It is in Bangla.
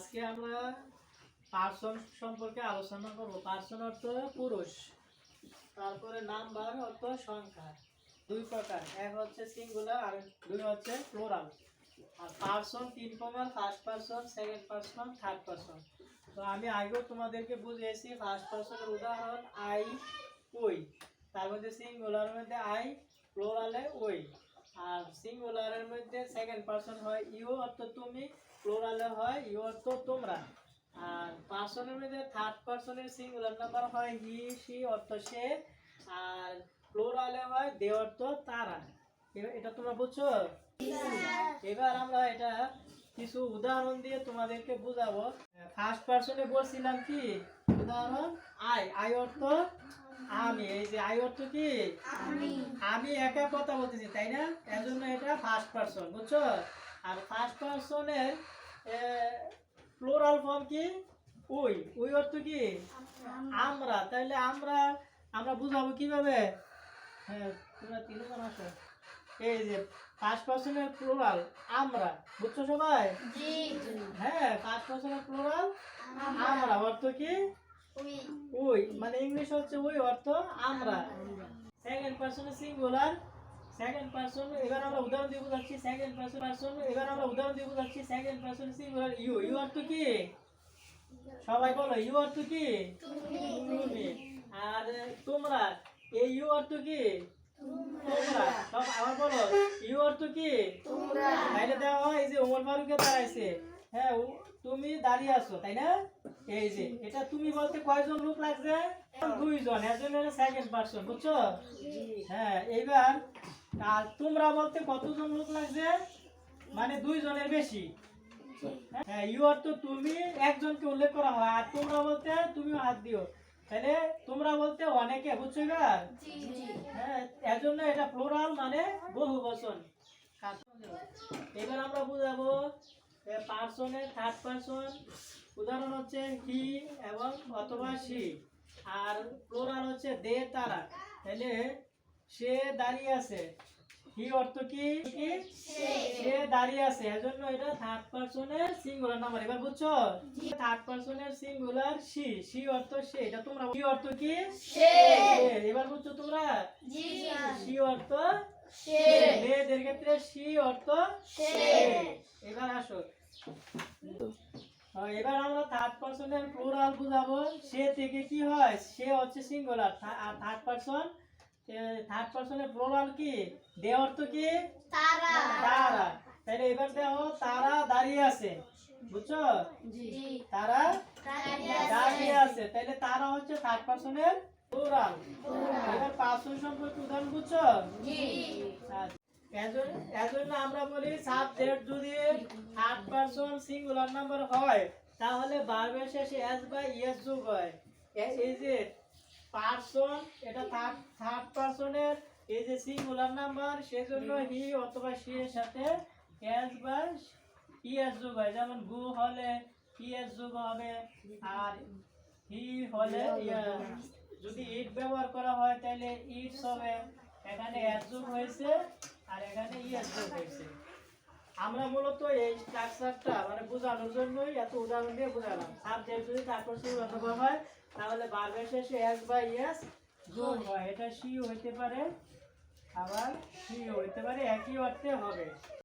আজকে আমরা পার্সন সম্পর্কে আলোচনা করব। পার্সন অর্থ পুরুষ, তারপরে নাম্বার অর্থ সংখ্যা, দুই প্রকার। এক হচ্ছে সিঙ্গুলার আর দুই হচ্ছে প্লোরাল আর পার্সন তিন প্রকার first person second person third person তো আমি আগেও তোমাদেরকে বুঝিয়েছি ফার্স্ট পার্সনের উদাহরণ আই ওই তার মধ্যে সিঙ্গুলারের মধ্যে আই প্লোরালে ওই আর সিঙ্গুলারের মধ্যে সেকেন্ড পার্সন হয় ইউ অর্থ তুমি। প্লোরালে হয় ইউ অর্থ তোমরা। আর পার্সনের মধ্যে থার্ড পার্সনের সিঙ্গুলার নাম্বার হয় হি সি অর্থ সে। আর প্লোরালে হয় দে অর্থ তারা। এটা তোমরা বুঝছ? এবার আমরা এটা কিছু উদাহরণ দিয়ে তোমাদেরকে বুঝাবো। ফার্স্ট পার্সনে বলছিলাম কি? উদাহরণ আই আই অর্থ আমি। এই যে আই অর্থ কি? আমি। একা কথা বলতেছি তাই না? এর জন্য এটা ফার্স্ট পার্সন বুঝছ? আর ফার্স্ট পার্সনের প্লোরাল ফর্ম কি? ওই ওই অর্থ কি? আমরা। তাহলে আমরা আমরা বুঝাবো কীভাবে? হ্যাঁ তোমরা তিনজন আসো। এই যে ফার্স্ট পার্সনের প্লোরাল আমরা। বুঝছ সবাই? হ্যাঁ ফার্স্ট পার্সনের প্লোরাল আমরা। অর্থ কি? ওই মানে ইংলিশ হচ্ছে ওই অর্থ আমরা। সেকেন্ড পার্সনের সিঙ্গুলার সেকেন্ড পার্সন এবার আমরা উদাহরণ দিয়ে বোঝাচ্ছি সেকেন্ড পার্সন পার্সন এবার আমরা উদাহরণ দিয়ে বোঝাচ্ছি second person singular you you অর্থ কি? সবাই বলো ইউ অর্থ কি? তুমি। আর তোমরা এই ইউ অর্থ কি? তোমরা। সব আবার বলো ইউ অর্থ কি? তাইলে দেওয়া হয় এই যে ওমর ফারুকে দাঁড়াইছে। হ্যাঁ তুমি দাঁড়িয়ে আছো তাই না? এই যে এটা তুমি বলতে কয়জন লোক লাগছে? দুইজন এর জন্য সেকেন্ড পার্সন বুঝছ? হ্যাঁ এইবার আর তোমরা বলতে কতজন লোক লাগছে? মানে দুইজনের বেশি। হ্যাঁ ইউ অর্থ তুমি একজনকে উল্লেখ করা হয় আর তোমরা বলতে তুমিও হাত দিও। তাহলে তোমরা বলতে অনেকে বুঝছ এবার হ্যাঁ এর জন্য এটা প্লোরাল মানে বহু বচন। এবার আমরা বুঝাবো পার্সনের থার্ড পার্সন উদাহরণ হচ্ছে হি এবং অথবা সি আর প্লোরাল হচ্ছে দে তারা। তাহলে সে দাঁড়িয়ে আছে। হি অর্থ কি? সে দাঁড়িয়ে আছে। এজন্য এটা থার্ড পার্সনের সিঙ্গুলার নাম্বার এবার বুঝছ? থার্ড পার্সনের সিঙ্গুলার সি সি অর্থ সে। এটা তোমরা সি অর্থ কি? সে। এবার বুঝছ তোমরা? সি অর্থ সে। মেয়েদের ক্ষেত্রে সি অর্থ সে। এবার আসো। এবার আমরা থার্ড পার্সনের প্লুরাল বুঝাবো। সে থেকে কি হয়? সে হচ্ছে সিঙ্গুলার আর থার্ড পার্সন থার্ড পার্সনের প্লুরাল কি? দে অর্থ কি? তারা। তাহলে এবার দেখো তারা দাঁড়িয়ে আছে। বুঝছ? তারা দাঁড়িয়ে আছে। তাহলে তারা হচ্ছে থার্ড পার্সনের প্লুরাল এবার পার্সন সম্পর্কে উদাহরণ বুঝছ? আচ্ছা। এজন্য আমরা বলি সাবজেক্ট যদি থার্ড পারসন সিঙ্গুলার নাম্বার হয় তাহলে ভার্বের শেষে এস বা ইএস যোগ হয়। এই যে পারসন এটা থার্ড থার্ড পারসনের এই যে সিঙ্গুলার নাম্বার সেজন্য হি অথবা সি এর সাথে এস বা ইএস যোগ হয়। যেমন গু হলে ইএস যোগ হবে আর হি হলে যদি ইট ব্যবহার করা হয় তাহলে ইটস হবে। এখানে এস যোগ হয়েছে আর এখানে ইএস যোগ হয়েছে। আমরা মূলত এই স্ট্রাকচারটা মানে বোঝানোর জন্যই এত উদাহরণ দিয়ে বোঝালাম। সাবজেক্ট যদি তারপর অথবা হয় তাহলে বারবার শেষে এক বাই এস যোগ হয় এটা সি হইতে পারে আবার সি হইতে পারে একই অর্থে হবে।